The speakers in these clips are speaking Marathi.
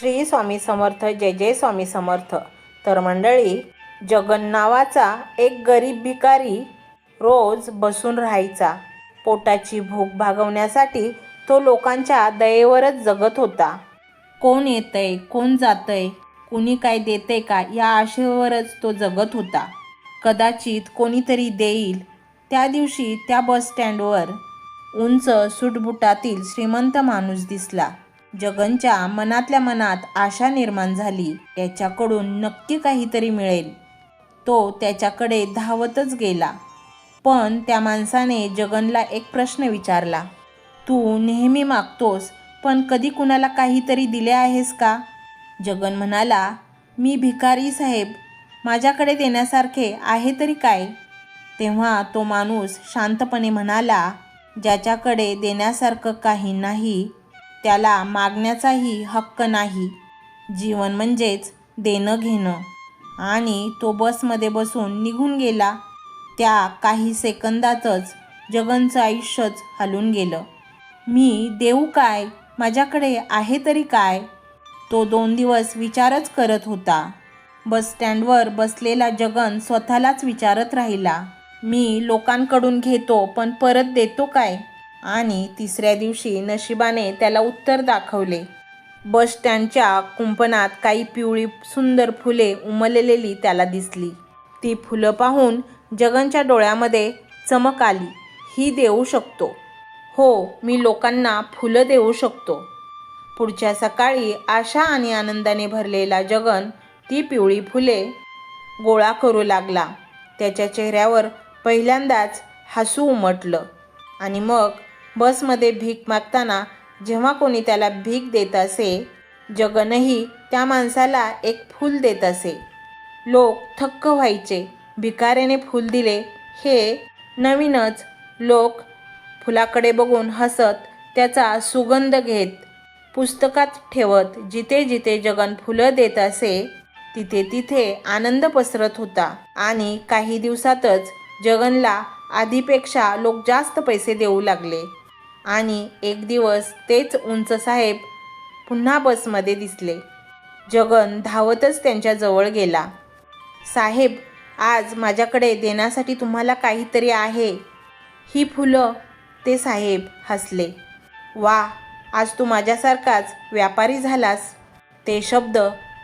श्री स्वामी समर्थ जय जय स्वामी समर्थ. तर मंडळी जगन नावाचा एक गरीब भिकारी रोज बसून राहायचा. पोटाची भूक भागवण्यासाठी तो लोकांच्या दयेवरच जगत होता. कोण येतंय कोण जातंय कुणी काय देतंय का या आशेवरच तो जगत होता. कदाचित कोणीतरी देईल. त्या दिवशी त्या बस स्टँडवर उंच सुटबुटातील श्रीमंत माणूस दिसला. जगनच्या मनातल्या मनात आशा निर्माण झाली. त्याच्याकडून नक्की काहीतरी मिळेल. तो त्याच्याकडे धावतच गेला. पण त्या माणसाने जगनला एक प्रश्न विचारला. तू नेहमी मागतोस पण कधी कुणाला काहीतरी दिले आहेस का? जगन म्हणाला मी भिकारी साहेब. माझ्याकडे देण्यासारखे आहे तरी काय? तेव्हा तो माणूस शांतपणे म्हणाला ज्याच्याकडे देण्यासारखं काही नाही त्याला मागण्याचाही हक्क नाही. जीवन म्हणजेच देणं घेणं. आणि तो बसमध्ये बसून निघून गेला. त्या काही सेकंदातच जगनचं आयुष्यच हलून गेलं. मी देऊ काय? माझ्याकडे आहे तरी काय? तो दोन दिवस विचारच करत होता. बस स्टँडवर बसलेला जगन स्वतःलाच विचारत राहिला. मी लोकांकडून घेतो पण परत देतो काय? आणि तिसऱ्या दिवशी नशिबाने त्याला उत्तर दाखवले. बस स्टँडच्या कुंपणात काही पिवळी सुंदर फुले उमललेली त्याला दिसली. ती फुलं पाहून जगनच्या डोळ्यामध्ये चमक आली. ही देऊ शकतो. हो मी लोकांना फुलं देऊ शकतो. पुढच्या सकाळी आशा आणि आनंदाने भरलेला जगन ती पिवळी फुले गोळा करू लागला. त्याच्या चेहऱ्यावर पहिल्यांदाच हसू उमटलं आणि मग बसमध्ये भीक मागताना जेव्हा कोणी त्याला भीक देत असे जगनही त्या माणसाला एक फूल देत असे. लोक थक्क व्हायचे. भिकाऱ्याने फूल दिले. हे नवीनच लोक फुलाकडे बघून हसत त्याचा सुगंध घेत पुस्तकात ठेवत जिथे जिथे जगन फुलं देत असे तिथे तिथे आनंद पसरत होता. आणि काही दिवसातच जगनला आधीपेक्षा लोक जास्त पैसे देऊ लागले. आणि एक दिवस तेच उंच साहेब पुन्हा बसमध्ये दिसले. जगन धावतच त्यांच्याजवळ गेला. साहेब आज माझ्याकडे देण्यासाठी तुम्हाला काहीतरी आहे. ही फुलं ते साहेब हसले. वा आज तू माझ्यासारखाच व्यापारी झालास. ते शब्द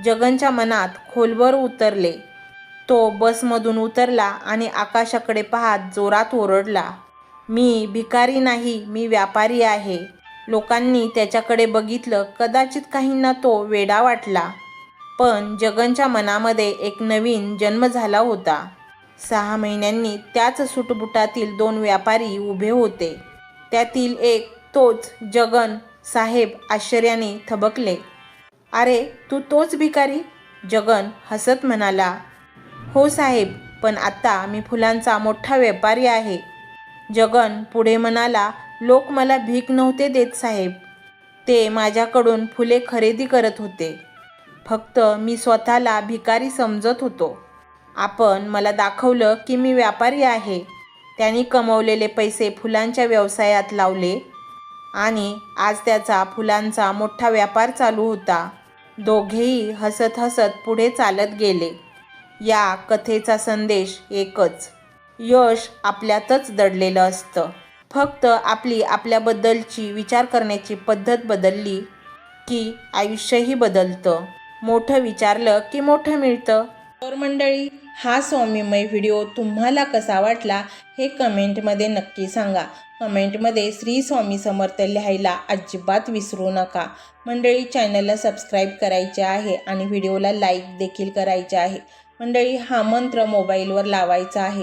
जगनच्या मनात खोलवर उतरले. तो बसमधून उतरला आणि आकाशाकडे पाहत जोरात ओरडला. मी भिकारी नाही मी व्यापारी आहे. लोकांनी त्याच्याकडे बघितलं कदाचित काहींना तो वेडा वाटला. पण जगनच्या मनामध्ये एक नवीन जन्म झाला होता. सहा महिन्यांनी त्याच सुटबुटातील दोन व्यापारी उभे होते. त्यातील एक तोच जगन साहेब आश्चर्याने थबकले. अरे तू तोच भिकारी? जगन हसत म्हणाला. हो साहेब पण आता मी फुलांचा मोठा व्यापारी आहे. जगन पुढे म्हणाला लोक मला भीक नव्हते देत साहेब. ते माझ्याकडून फुले खरेदी करत होते. फक्त मी स्वतःला भिकारी समजत होतो. आपण मला दाखवलं की मी व्यापारी आहे. त्यांनी कमवलेले पैसे फुलांच्या व्यवसायात लावले आणि आज त्याचा फुलांचा मोठा व्यापार चालू होता. दोघेही हसत हसत पुढे चालत गेले. या कथेचा संदेश एकच. यश आपल्यातच दडलेलं असतं. फक्त आपली आपल्याबद्दलची विचार करण्याची पद्धत बदलली की आयुष्यही बदलतं. मोठं विचारलं की मोठं मिळतं. तर मंडळी हा स्वामीमय व्हिडिओ तुम्हाला कसा वाटला हे कमेंटमध्ये नक्की सांगा. कमेंटमध्ये श्री स्वामी समर्थ लिहायला अजिबात विसरू नका. मंडळी चॅनलला सबस्क्राईब करायचे आहे आणि व्हिडिओला लाईक देखील करायचे आहे. मंडळी हा मंत्र मोबाईलवर लावायचा आहे.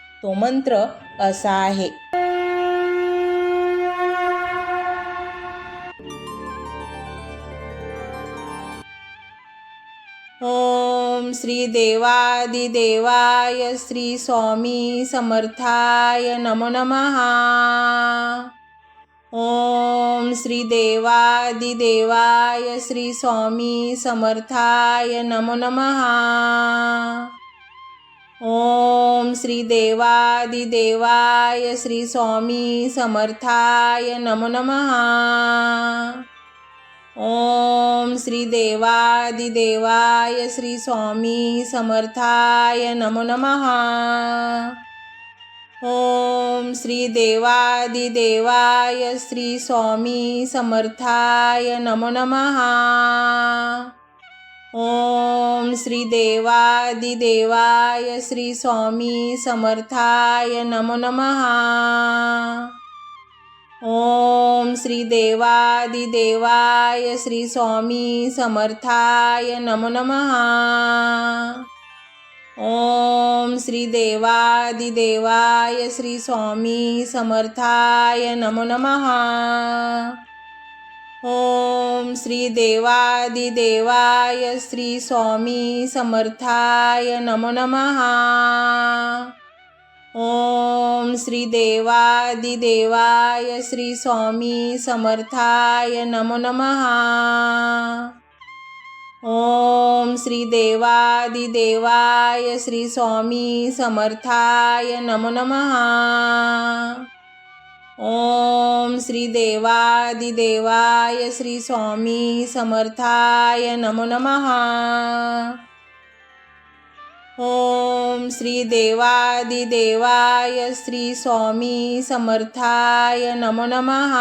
तो मंत्र असा आहे. ओम श्री देवादिदेवाय श्री स्वामी समर्थाय नमो नमहा ओम श्री देवादिदेवाय श्री स्वामी समर्थाय नमो नमः. ॐ श्री देवादिदेवाय श्री स्वामी समर्थाय नमो नमः। ॐ श्री देवादिदेवाय श्री स्वामी समर्थाय नमो नमः। ॐ श्री देवादिदेवाय श्री स्वामी समर्थाय नमो नमः। ॐ श्री देवादिदेवाय श्री स्वामी समर्थाय नमो नमः. ॐ श्री देवादिदेवाय श्री स्वामी समर्थाय नमो नमः. ओम श्री देवादिदेवाय श्री स्वामी समर्थाय नमो नमः. ॐ श्री देवादिदेवाय श्री स्वामी समर्थाय नमो नमः। ॐ श्री देवादिदेवाय श्री स्वामी समर्थाय नमो नमः। ॐ श्री देवादिदेवाय श्री स्वामी समर्थाय नमो नमः। ॐ श्री देवादिदेवाय श्री स्वामी समर्थाय नमो नमः। ॐ श्री देवादिदेवाय श्री स्वामी समर्थाय नमो नमः।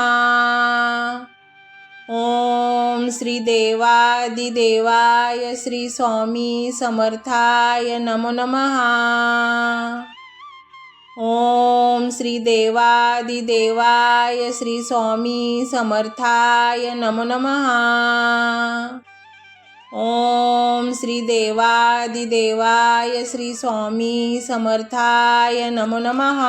ओम श्री देवादिदेवाय श्री स्वामी समर्थाय नमो नमः। ॐ श्री देवादिदेवाय श्री स्वामी समर्थाय नमो नमः। ॐ श्री देवादिदेवाय श्री स्वामी समर्थाय नमो नमः।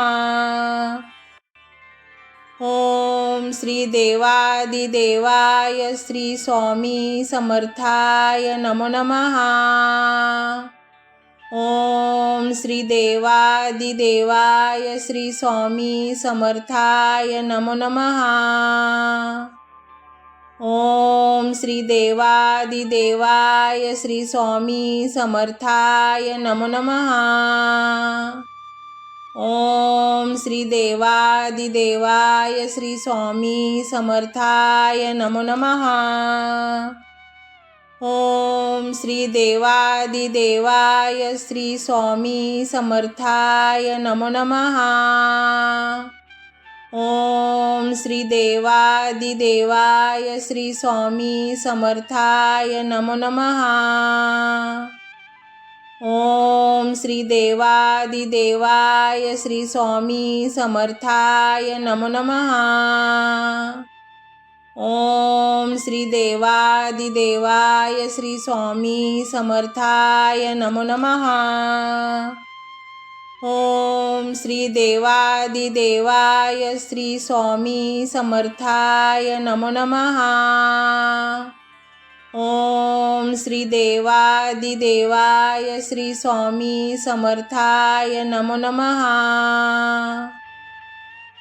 ॐ श्री देवादिदेवाय श्री स्वामी समर्थाय नमो नमः। ॐ श्री देवादिदेवाय श्री स्वामी समर्थाय नमो नमः। ओम श्री देवादिदेवाय श्री स्वामी समर्थाय नमो नमः। ओम श्री देवादिदेवाय श्री स्वामी समर्थाय नमो नमः। ॐ श्री देवादिदेवाय श्री स्वामी समर्थाय नमो नमः. ओम श्री देवादिदेवाय श्री स्वामी समर्थाय नमो नमः. ओम श्री देवादिदेवाय श्री स्वामी समर्थाय नमो नमः. ॐ श्री देवादिदेवाय श्री स्वामी समर्थाय नमो नमः. ॐ श्री देवादिदेवाय श्री स्वामी समर्थाय नमो नमः. ॐ श्री देवादिदेवाय श्री स्वामी समर्थाय नमो नमः.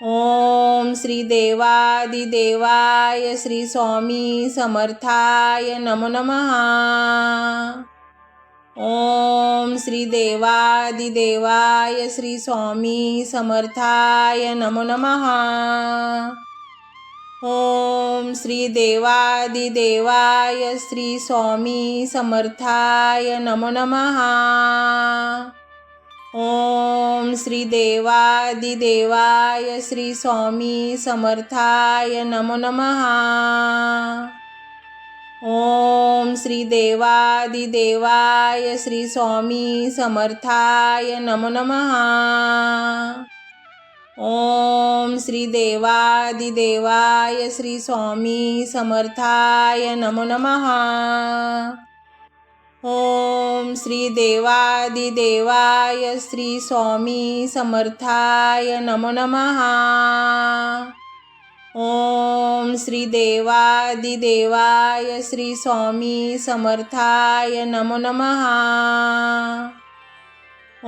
ॐ श्री देवादिदेवाय श्री स्वामी समर्थाय नमो नमः। ॐ श्री देवादिदेवाय श्री स्वामी समर्थाय नमो नमः। ॐ श्री देवादिदेवाय श्री स्वामी समर्थाय नमो नमः। ॐ श्री देवादिदेवाय श्री स्वामी समर्थाय नमो नमः. ओम श्री देवादिदेवाय श्री स्वामी समर्थाय नमो नमः. ओम श्री देवादिदेवाय श्री स्वामी समर्थाय नमो नमः. ओम श्री देवादिदेवाय श्री स्वामी समर्थाय नमो नमः। ओम श्री देवादिदेवाय श्री स्वामी समर्थाय नमो नमः।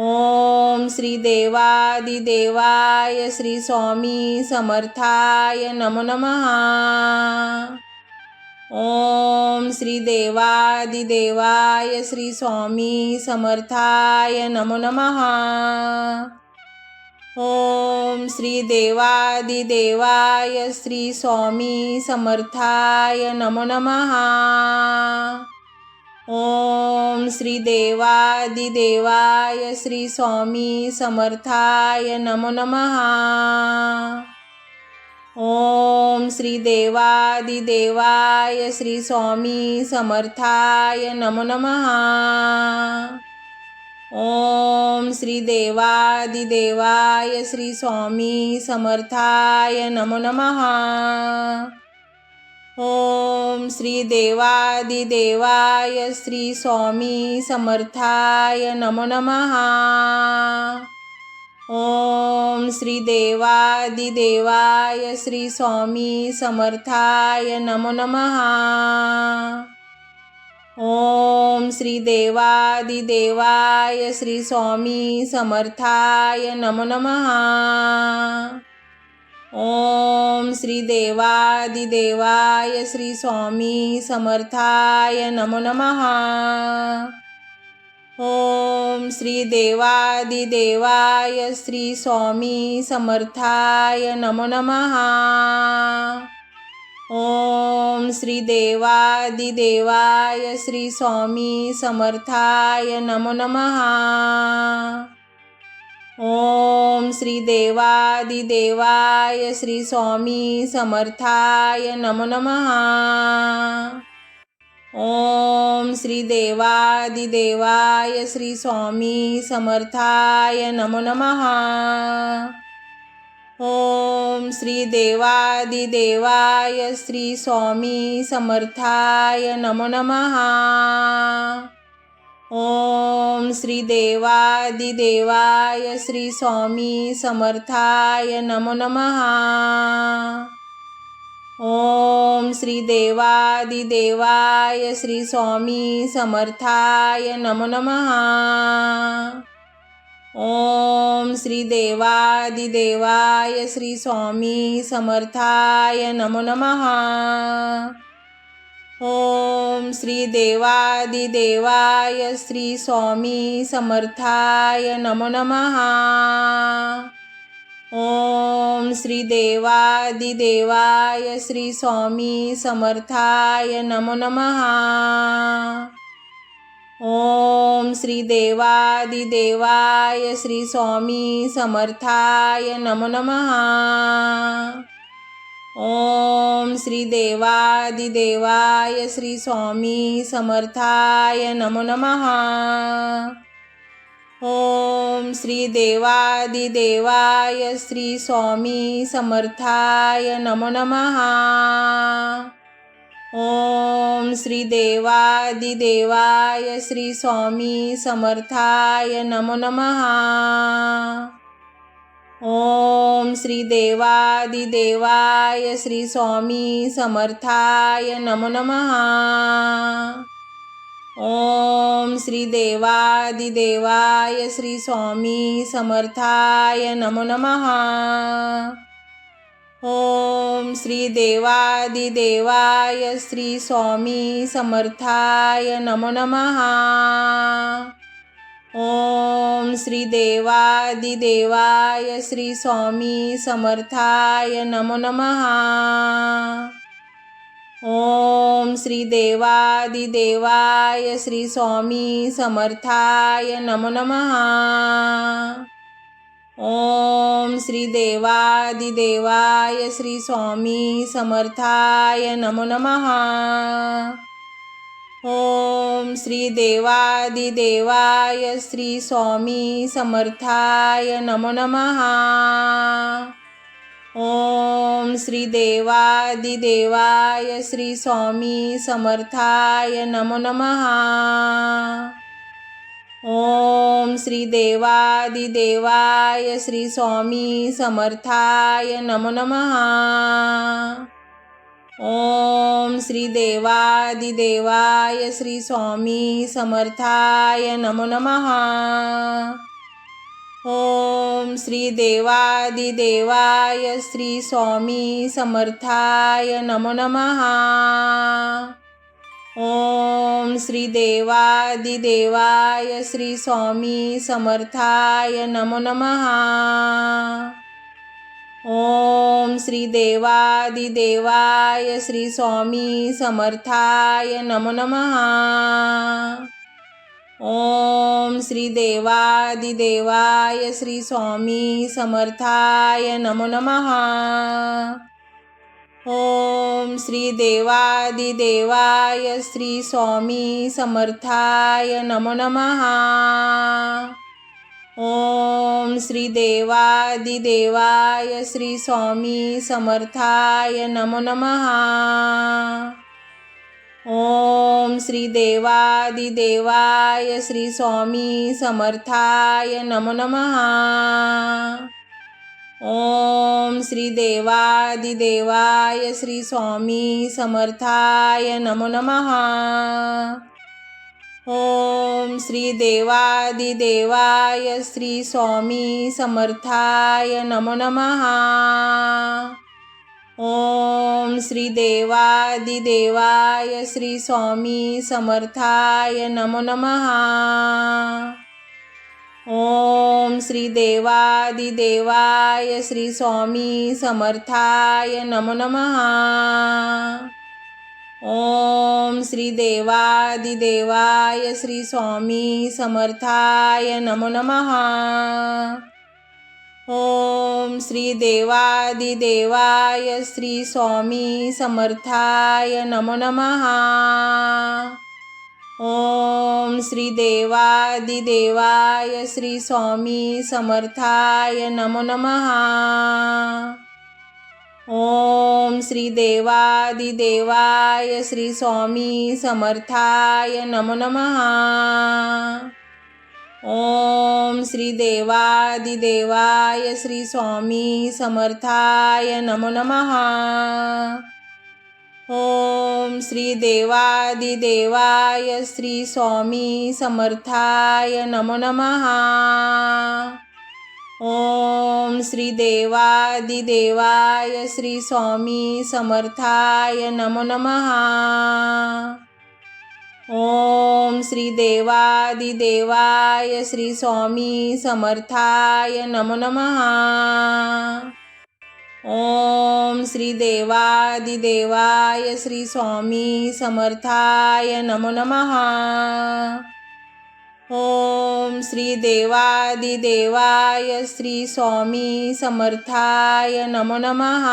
ओम श्री देवादिदेवाय श्री स्वामी समर्थाय नमो नमः। ओम श्री देवादिदेवाय श्री स्वामी समर्थाय नमो नमः। ओम श्री देवादिदेवाय श्री स्वामी समर्थाय नमो नमः। ओम श्री देवादिदेवाय श्री स्वामी समर्थाय नमो नमः। ओम श्री देवादिदेवाय श्री स्वामी समर्थाय नमो नमः। ओम श्री देवादिदेवाय श्री स्वामी समर्थाय नमो नमः। ओम श्री देवादिदेवाय श्री स्वामी समर्थाय नमो नमः। ओम श्री देवादिदेवाय श्री स्वामी समर्थाय नमो नमः। ओम श्री देवादिदेवाय श्री स्वामी समर्थाय नमो नमः। ओम श्री देवादिदेवाय श्री स्वामी समर्थाय नमो नमः। ओम श्री देवादिदेवाय श्री स्वामी समर्थाय नमो नमः। ओम श्री देवादिदेवाय श्री स्वामी समर्थाय नमो नमः। ओम श्री देवादिदेवाय श्री स्वामी समर्थाय नमो नमः। ओम श्री देवादिदेवाय श्री स्वामी समर्थाय नमो नमः। ओम श्री देवादिदेवाय श्री स्वामी समर्थाय नमो नमः। ओम श्री देवादिदेवाय श्री स्वामी समर्थाय नमो नमः। ओम श्री देवादिदेवाय श्री स्वामी समर्थाय नमो नमः। ओम श्री देवादिदेवाय श्री स्वामी समर्थाय नमो नमः। ओम श्री देवादिदेवाय श्री स्वामी समर्थाय नमो नमः। श्रीदेवादिदेवाय श्री श्री स्वामी समर्थाय नमो नमः। ॐ श्रीदेवादि देवाय श्री स्वामी समर्थाय नमो नमः। ॐ श्रीदेवादिदेवाय श्री स्वामी समर्थाय नमो नमः। ओम श्री देवादिदेवाय श्री स्वामी समर्थाय नमो नमः। ओम श्री देवादिदेवाय श्री स्वामी समर्थाय नमो नमः। ओम श्री देवादिदेवाय श्री स्वामी समर्थाय नमो नमः। ओम श्री देवादिदेवाय श्री स्वामी समर्थाय नमो नमः। ओम श्री देवादिदेवाय श्री स्वामी समर्थाय नमो नमः। ओम श्री देवादिदेवाय श्री स्वामी समर्थाय नमो नमः। ओम श्री देवादिदेवाय श्री स्वामी समर्थाय नमो नमः। ओम श्री देवादिदेवाय श्री स्वामी समर्थाय नमो नमः। ओम श्री देवादिदेवाय श्री स्वामी समर्थाय नमो नमः। ओम श्री देवादिदेवाय श्री स्वामी समर्थाय नमो नमः। ओम श्री देवादिदेवाय श्री स्वामी समर्थाय नमो नमः। ओम श्री देवादिदेवाय श्री स्वामी समर्थाय नमो नमः। ओम श्री देवादिदेवाय श्री स्वामी समर्थाय नमो नमः। ओम श्री देवादिदेवाय श्री स्वामी समर्थाय नमो नमः। ओम श्री देवादिदेवाय श्री स्वामी समर्थाय नमो नमः। ओम श्री देवादिदेवाय श्री स्वामी समर्थाय नमो नमः। ओम श्री देवादिदेवाय श्री स्वामी समर्थाय नमो नमः। ओम श्री देवादिदेवाय श्री स्वामी समर्थाय नमो नमः। ओम श्री देवादिदेवाय श्री स्वामी समर्थाय नमो नमः। ओम श्री देवादिदेवाय श्री स्वामी समर्थाय नमो नमः। ओम श्री देवादिदेवाय श्री स्वामी समर्थाय नमो नमः। ओम श्रीदेवादिदेवाय श्री स्वामी समर्थाय नमो नमः। ओम श्रीदेवादिदेवाय श्री स्वामी समर्थाय नमो नमः। ओम श्रीदेवादिदेवाय श्री स्वामी समर्थाय नमो नमः। ओम श्री देवादिदेवाय श्री स्वामी समर्थाय नमो नमः। ओम श्री देवादिदेवाय श्री स्वामी समर्थाय नमो नमः। ओम श्री देवादिदेवाय श्री स्वामी समर्थाय नमो नमः। ओम श्री देवादिदेवाय श्री स्वामी समर्थाय नमो नमः. ओम श्री देवादिदेवाय श्री स्वामी समर्थाय नमो नमः. ओम श्री देवादिदेवाय श्री स्वामी समर्थाय नमो नमः. ओम श्री देवादिदेवाय श्री स्वामी समर्थाय नमो नमः। ओम श्री देवादिदेवाय श्री स्वामी समर्थाय नमो नमः। ओम श्री देवादिदेवाय श्री स्वामी समर्थाय नमो नमः।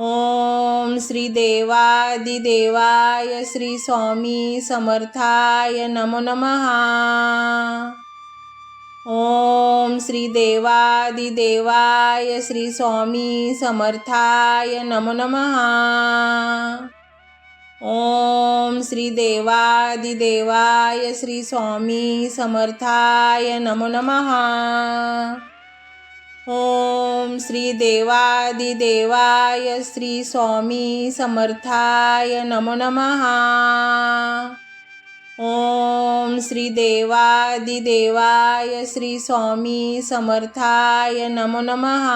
ओम श्री देवादिदेवाय श्री स्वामी समर्थाय नमो नमः। ओम श्री देवादिदेवाय श्री स्वामी समर्थाय नमो नमः। ओम श्री देवादिदेवाय श्री स्वामी समर्थाय नमो नमः। ओम श्री देवादिदेवाय श्री स्वामी समर्थाय नमो नमः। ओम श्री देवादिदेवाय श्री स्वामी समर्थाय नमो नमः।